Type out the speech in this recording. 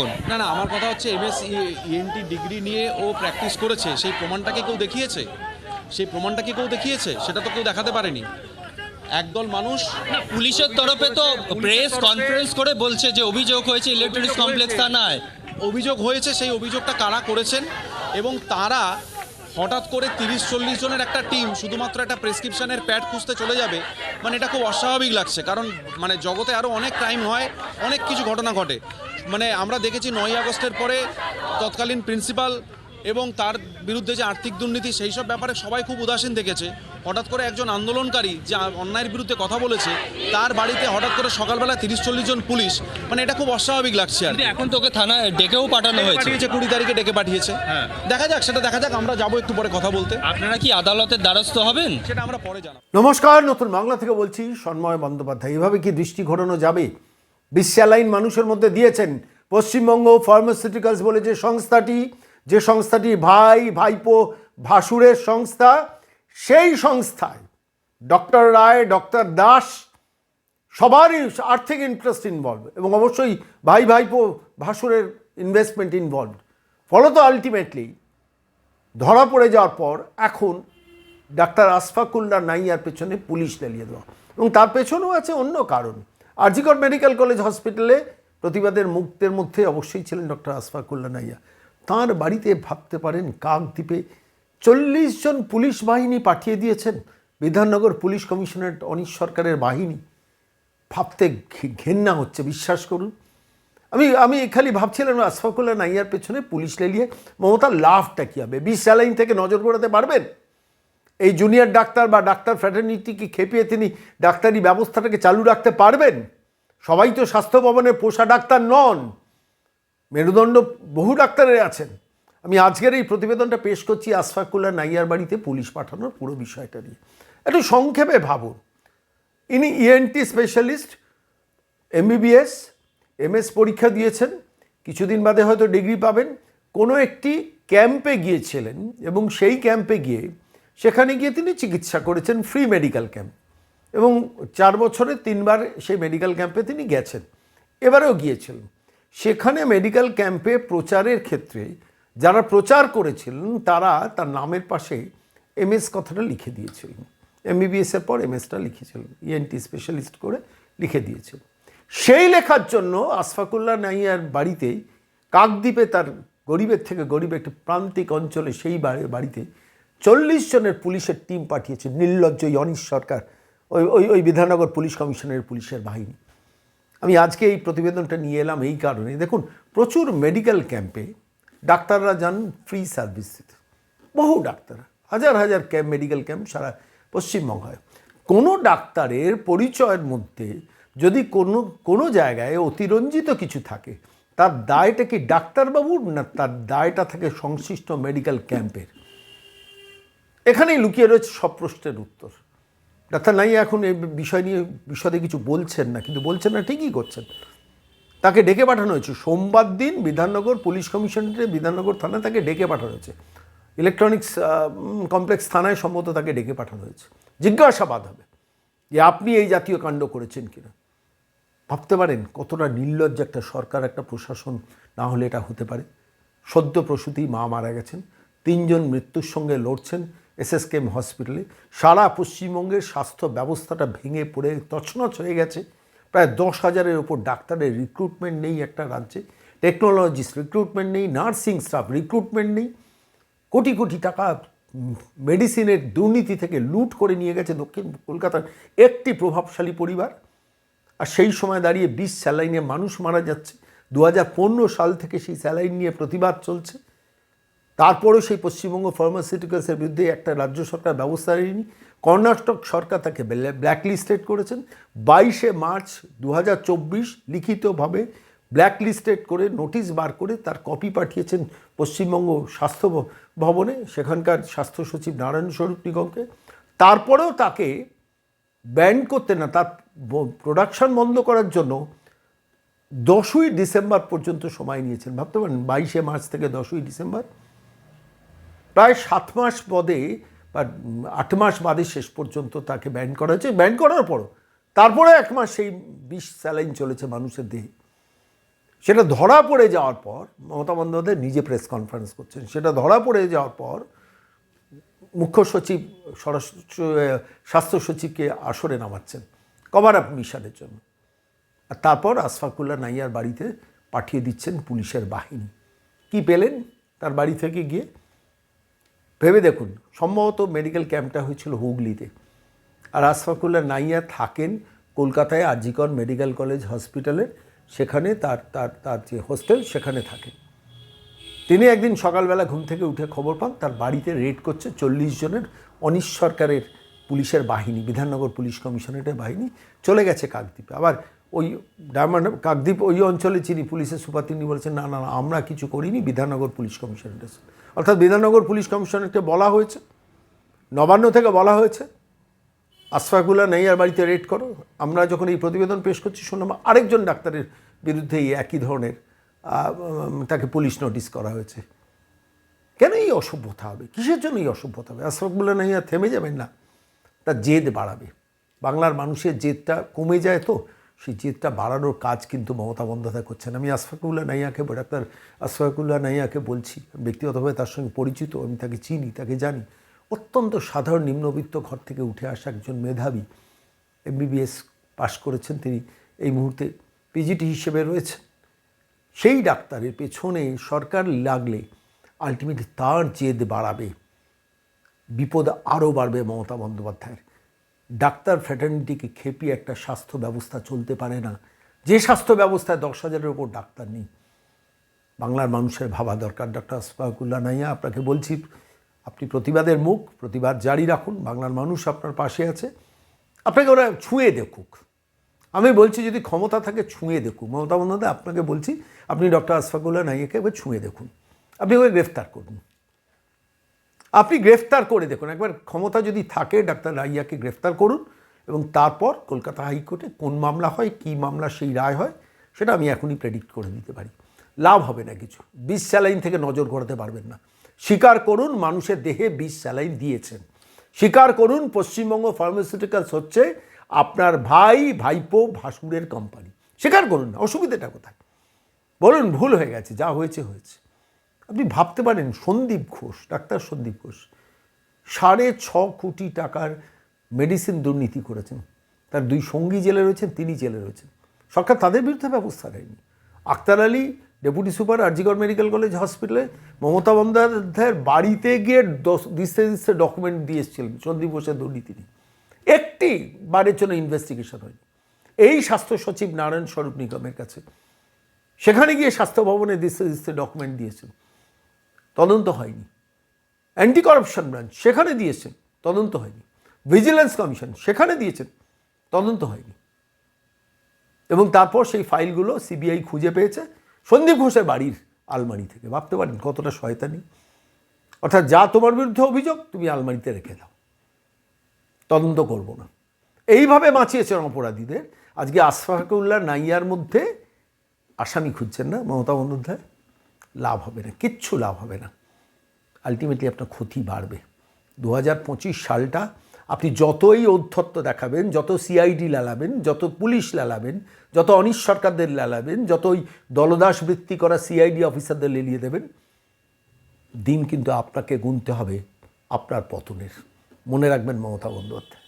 না না আমার কথা হচ্ছে এমএস ইএনটি ডিগ্রি নিয়ে ও প্র্যাকটিস করেছে সেই প্রমাণটাকে কেউ দেখিয়েছে? সেই প্রমাণটাকে কেউ দেখিয়েছে? সেটা তো কেউ দেখাতে পারেনি। একদল মানুষ পুলিশের তরফে তো প্রেস কনফারেন্স করে বলছে যে অভিযোগ হয়েছে ইলেকট্রনিক্স কমপ্লেক্স। থানায়। অভিযোগ হয়েছে সেই অভিযোগটা কারা করেছেন? এবং তারা হঠাৎ করে তিরিশ, চল্লিশ জনের একটা টিম শুধুমাত্র একটা প্রেসক্রিপশনের প্যাড খুঁজতে চলে যাবে মানে এটা খুব অস্বাভাবিক লাগছে। কারণ মানে জগতে আরও অনেক ক্রাইম হয়, অনেক কিছু ঘটনা ঘটে। মানে আমরা দেখেছি নয় আগস্টের পরে তৎকালীন প্রিন্সিপাল এবং তার বিরুদ্ধে যে আর্থিক দুর্নীতি সেই সব ব্যাপারে সবাই খুব উদাসীন দেখেছে। হঠাৎ করে একজন আন্দোলনকারী যে অন্যায়ের বিরুদ্ধে কথা বলেছে তার বাড়িতে হঠাৎ করে সকালবেলা তিরিশ চল্লিশ জন পুলিশ মানে এটা খুব অস্বাভাবিক লাগছে আর কি। এখন তোকে থানায় ডেকেও পাঠানো হয়েছে। পাঠিয়েছে কুড়ি তারিখে ডেকে পাঠিয়েছে। হ্যাঁ। দেখা যাক সেটা দেখা যাক আমরা যাব একটু পরে কথা বলতে। আপনারা কি আদালতের দ্বারস্থ হবেন? সেটা আমরা পরে জানাব। নমস্কার নতুন বাংলা থেকে বলছি সন্ময় বন্দ্যোপাধ্যায়। এভাবে কি দৃষ্টি ঘোরানো যাবে? বিশ্বালাইন মানুষের মধ্যে দিয়েছেন পশ্চিমবঙ্গ ফার্মাসিউটিক্যালস বলে যে সংস্থাটি যে সংস্থাটি ভাই, ভাইপো ভাসুরের সংস্থা, সেই সংস্থায় ডক্টর রায়, ডক্টর দাস সবারই আর্থিক ইন্টারেস্ট ইনভলভ এবং অবশ্যই ভাই, ভাইপো ভাসুরের ইনভেস্টমেন্ট ইনভলভ ফলত আলটিমেটলি ধরা পড়ে যাওয়ার পর এখন ডাক্তার আসফাকুল্লাহ নাইয়ার পেছনে পুলিশ লেলিয়ে দেওয়া। এবং তার পেছনেও আছে অন্য কারণ। আরজিকর মেডিকেল কলেজ হসপিটালে প্রতিবাদের মুক্তের মধ্যে অবশ্যই ছিলেন ডক্টর আসফাকুল্লাহ নাইয়া। তাঁর বাড়িতে ভাবতে পারেন কাকদ্বীপে চল্লিশ জন পুলিশ বাহিনী পাঠিয়ে দিয়েছেন। বিধাননগর পুলিশ কমিশনার অনিশ সরকারের বাহিনী। ভাবতে ঘেন্না হচ্ছে, বিশ্বাস করুন। আমি আমি খালি ভাবছিলাম আশফাকুল্লাহ নাইয়ার পেছনে পুলিশ লেলিয়ে মমতার লাভটা কী হবে? বিশ স্যালাইন থেকে নজর ঘোরাতে পারবেন? এই জুনিয়র ডাক্তার বা ডাক্তার ফ্র্যাটার্নিটিকে খেপিয়ে তিনি ডাক্তারি ব্যবস্থাটাকে চালু রাখতে পারবেন? সবাই তো স্বাস্থ্য ভবনের পোষা ডাক্তার নন। মেরুদণ্ড বহু ডাক্তারের আছেন। আমি আজকের এই প্রতিবেদনটা পেশ করছি আশফাকুল্লাহ নাইয়ার বাড়িতে পুলিশ পাঠানোর পুরো বিষয়টা নিয়ে। একটু সংক্ষেপে ভাবুন। ইনি ইএনটি স্পেশালিস্ট এমবিবিএস এমএস পরীক্ষা দিয়েছেন। কিছুদিন বাদে হয়তো ডিগ্রি পাবেন। কোনো একটি ক্যাম্পে গিয়েছিলেন এবং সেই ক্যাম্পে গিয়ে সেখানে গিয়ে তিনি চিকিৎসা করেছেন ফ্রি মেডিকেল ক্যাম্প এবং চার বছরে তিনবার সেই মেডিকেল ক্যাম্পে তিনি গেছেন। এবারেও গিয়েছিলেন। সেখানে মেডিকেল ক্যাম্পে প্রচারের ক্ষেত্রে যারা প্রচার করেছিলেন, তারা তার নামের পাশে এমএস কথাটা লিখে দিয়েছিলেন এমবিবিএসের পর এমএসটা লিখেছিলেন ইএনটি স্পেশালিস্ট করে লিখে দিয়েছিলেন সেই লেখার জন্য আশফাকুল্লাহ নাইয়ার বাড়িতে, কাকদ্বীপে তার গরিবের থেকে গরিব একটি প্রান্তিক অঞ্চলে সেই বাড়িতে চল্লিশ জনের পুলিশের টিম পাঠিয়েছে, নির্লজ্জ অনিশ সরকার, ওই ওই ওই বিধাননগর পুলিশ কমিশনের পুলিশের বাহিনী। আমি আজকে এই প্রতিবেদনটা নিয়ে এলাম এই কারণে দেখুন, প্রচুর মেডিকেল ক্যাম্পে ডাক্তাররা যান ফ্রি সার্ভিস দিতে বহু ডাক্তার হাজার হাজার ক্যাম্প মেডিকেল ক্যাম্প সারা পশ্চিমবঙ্গ হয়। কোনো ডাক্তারের পরিচয়ের মধ্যে যদি কোনো কোনো জায়গায় অতিরঞ্জিত কিছু থাকে, তার দায়টা কি ডাক্তারবাবুর না তার দায়টা থাকে সংশ্লিষ্ট মেডিকেল ক্যাম্পের এখানেই লুকিয়ে রয়েছে সব প্রশ্নের উত্তর। ডাক্তার নাই এখন এই বিষয় নিয়ে বিশদে কিছু বলছেন না, কিন্তু বলছেন না, ঠিকই করছেন। তাকে ডেকে পাঠানো হয়েছে। সোমবার দিন বিধাননগর পুলিশ কমিশনারে বিধাননগর থানায় তাকে ডেকে পাঠানো হয়েছে। ইলেকট্রনিক্স কমপ্লেক্স থানায় সম্ভবত তাকে ডেকে পাঠানো হয়েছে। জিজ্ঞাসাবাদ হবে যে আপনি এই জাতীয় কাণ্ড করেছেন কিনা। ভাবতে পারেন কতটা নির্লজ্জ একটা সরকার, একটা প্রশাসন না হলে এটা হতে পারে। সদ্য প্রসূতি মা মারা গেছেন, তিনজন মৃত্যুর সঙ্গে লড়ছেন এসএসকেএম হসপিটালে। সারা পশ্চিমবঙ্গের স্বাস্থ্য ব্যবস্থাটা ভেঙে পড়ে, তছনছ হয়ে গেছে। প্রায় দশ হাজারের ওপর ডাক্তারের রিক্রুটমেন্ট নেই একটা রাজ্যে। টেকনোলজিস্ট রিক্রুটমেন্ট নেই নার্সিং স্টাফ রিক্রুটমেন্ট নেই। কোটি কোটি টাকা মেডিসিনের দুর্নীতি থেকে লুট করে নিয়ে গেছে দক্ষিণ কলকাতার একটি প্রভাবশালী পরিবার। আর সেই সময় দাঁড়িয়ে বিষ স্যালাইনে মানুষ মারা যাচ্ছে। দু হাজার পনেরো সাল থেকে সেই স্যালাইন নিয়ে প্রতিবাদ চলছে। তারপরেও সেই পশ্চিমবঙ্গ ফার্মাসিউটিক্যালসের বিরুদ্ধে একটা রাজ্য সরকার ব্যবস্থা নেয়নি। কর্ণাটক সরকার তাকে ব্ল্যাকলিস্টেড করেছেন। বাইশে মার্চ দু হাজার চব্বিশ লিখিতভাবে ব্ল্যাকলিস্টেড করে নোটিশ বার করে তার কপি পাঠিয়েছেন পশ্চিমবঙ্গ স্বাস্থ্য ভবনে, সেখানকার স্বাস্থ্য সচিব নারায়ণ স্বরূপ নিগমকে। তারপরেও তাকে ব্যান করতে না, তার প্রোডাকশন বন্ধ করার জন্য দশই ডিসেম্বর পর্যন্ত সময় নিয়েছেন। ভাবতে পারেন, বাইশে মার্চ থেকে দশই ডিসেম্বর প্রায় সাত মাস পদে বা আট মাস বাদে শেষ পর্যন্ত তাকে ব্যান করা হয়েছে। ব্যান করার পরও, তারপরে এক মাস সেই বিষ স্যালাইন চলেছে মানুষের দেহে। সেটা ধরা পড়ে যাওয়ার পর, মমতা বন্দ্যোপাধ্যায় নিজে প্রেস কনফারেন্স করছেন, সেটা ধরা পড়ে যাওয়ার পর মুখ্য সচিব, স্বরাষ্ট্র স্বাস্থ্য সচিবকে আসরে নামাচ্ছেন কভার আপ মিশনের জন্য। আর তারপর আশফাকুল্লাহ নাইয়ার বাড়িতে পাঠিয়ে দিচ্ছেন পুলিশের বাহিনী। কি পেলেন তার বাড়ি থেকে গিয়ে? ভেবে দেখুন, সম্ভবত মেডিকেল ক্যাম্পটা হয়েছিল হুগলিতে। আর আশফাকুল্লাহ নাইয়া থাকেন কলকাতায় আরজিকর মেডিকেল কলেজ হসপিটালে, সেখানে তার তার তার যে হোস্টেল সেখানে থাকেন। তিনি একদিন সকালবেলা ঘুম থেকে উঠে খবর পান, তার বাড়িতে রেড করছে চল্লিশ জনের অনিশ সরকারের পুলিশের বাহিনী, বিধাননগর পুলিশ কমিশনারেটের বাহিনী, চলে গেছে কাকদ্বীপে। আবার ওই ডায়মন্ড কাকদ্বীপ ওই অঞ্চলে চিনি পুলিশের সুপার, তিনি বলেছেন, না না আমরা কিছু করিনি, বিধাননগর পুলিশ কমিশনারেট এসে অর্থাৎ বিধাননগর পুলিশ কমিশনারকে বলা হয়েছে, নবান্ন থেকে বলা হয়েছে, আশফাকুল্লাহ নাইয়ার বাড়িতে রেড করো, আমরা যখন এই প্রতিবেদন পেশ করছি, শুনলাম আরেকজন ডাক্তারের বিরুদ্ধে এই একই ধরনের তাকে পুলিশ নোটিশ করা হয়েছে। কেন এই অসভ্যতা হবে? কিসের জন্য এই অসভ্যতা হবে? আশফাকুল্লাহ নাইয়া থেমে যাবেন না, তার জেদ বাড়াবে। বাংলার মানুষের জেদটা কমে যায় তো সেই জেদটা বাড়ানোর কাজ কিন্তু মমতা বন্দ্যোপাধ্যায় করছেন। আমি আশফাকুল্লাহ নাইয়াকে, ডাক্তার আশফাকুল্লাহ নাইয়াকে বলছি, ব্যক্তিগতভাবে তার সঙ্গে পরিচিত, আমি তাকে চিনি, তাকে জানি। অত্যন্ত সাধারণ নিম্নবিত্ত ঘর থেকে উঠে আসা একজন মেধাবী এমবিবিএস পাশ করেছেন। তিনি এই মুহূর্তে পিজিটি হিসেবে রয়েছেন। সেই ডাক্তারের পেছনে সরকার লাগলে আলটিমেটলি তার জেদ বাড়াবে, বিপদ আরও বাড়বে মমতা বন্দ্যোপাধ্যায়ের। ডাক্তার ফ্র্যাটার্নিটিকে খেপিয়ে একটা স্বাস্থ্য ব্যবস্থা চলতে পারে না। যে স্বাস্থ্য ব্যবস্থায় দশ হাজারের ওপর ডাক্তার নেই। বাংলার মানুষের ভাবা দরকার। ডক্টর আসফাকুল্লা নাইয়া, আপনাকে বলছি, আপনি প্রতিবাদের মুখ, প্রতিবাদ জারি রাখুন। বাংলার মানুষ আপনার পাশে আছে। আপনাকে ওরা ছুঁয়ে দেখুক। আমি বলছি, যদি ক্ষমতা থাকে, ছুঁয়ে দেখুক। মমতা বন্দ্যোপাধ্যায়, আপনাকে বলছি, আপনি ডক্টর আসফাকুল্লা নাইয়াকে একবার ছুঁয়ে দেখুন। আপনি ওকে গ্রেফতার করুন। আপনি গ্রেফতার করে দেখুন। একবার ক্ষমতা যদি থাকে, ডাক্তার রাইয়াকে গ্রেফতার করুন এবং তারপর কলকাতা হাইকোর্টে কোন মামলা হয়, কী মামলা সেই রায় হয়, সেটা আমি এখনই প্রেডিক্ট করে দিতে পারি। লাভ হবে না কিছু। বিষ স্যালাইন থেকে নজর ঘোরাতে পারবেন না। স্বীকার করুন, মানুষের দেহে বিষ স্যালাইন দিয়েছেন। স্বীকার করুন, পশ্চিমবঙ্গ ফার্মাসিউটিক্যালস হচ্ছে আপনার ভাই, ভাইপো, ভাসুরের কোম্পানি স্বীকার করুন না, অসুবিধাটা কোথায়? বলুন, ভুল হয়ে গেছে, যা হয়েছে হয়েছে। আপনি ভাবতে পারেন, সন্দীপ ঘোষ, ডাক্তার সন্দীপ ঘোষ, সাড়ে ছ কোটি টাকার মেডিসিন দুর্নীতি করেছেন। তার দুই সঙ্গী জেলে রয়েছেন, তিনি জেলে রয়েছেন। সরকার তাদের বিরুদ্ধে ব্যবস্থা নেয়নি। Akhtar Ali, deputy super RG Kar medical college হসপিটালে মমতা বন্দ্যোপাধ্যায়ের বাড়িতে গিয়ে দিস্তে দিস্তে ডকুমেন্ট দিয়ে এসেছিলেন, সন্দীপ ঘোষের দুর্নীতি নিয়ে। একটি বারের জন্য ইনভেস্টিগেশন হয়নি। এই স্বাস্থ্য সচিব নারায়ণ স্বরূপ নিগমের কাছে। সেখানে গিয়ে স্বাস্থ্য ভবনে দিস্তে দিস্তে ডকুমেন্ট দিয়েছেন। তদন্ত হয়নি। অ্যান্টি করাপশন ব্রাঞ্চ সেখানে দিয়েছেন, তদন্ত হয়নি। ভিজিলেন্স কমিশন সেখানে দিয়েছেন, তদন্ত হয়নি। এবং তারপর সেই ফাইলগুলো সিবিআই খুঁজে পেয়েছে। সন্দীপ ঘোষের বাড়ির আলমারি থেকে। ভাবতে পারেন কতটা শয়তানি। অর্থাৎ যা তোমার বিরুদ্ধে অভিযোগ, তুমি আলমারিতে রেখে দাও। তদন্ত করব না। এইভাবে বাঁচিয়েছেন অপরাধীদের। আজকে আশফাকুল্লাহ নাইয়ার মধ্যে আসামি খুঁজছেন না মমতা বন্দ্যোপাধ্যায়? লাভ হবে না, কিচ্ছু লাভ হবে না। আলটিমেটলি আপনার ক্ষতি বাড়বে। দু হাজার পঁচিশ সালটা আপনি যতই ঔদ্ধত্য দেখাবেন, যত সিআইডি লালাবেন, যত পুলিশ লালাবেন, যত অনিশ সরকারদের লালাবেন, যতই দলদাস বৃত্তি করা সিআইডি অফিসারদের লেলিয়ে দেবেন, দিন কিন্তু আপনাকে গুনতে হবে আপনার পতনের। মনে রাখবেন মমতা বন্দ্যোপাধ্যায়।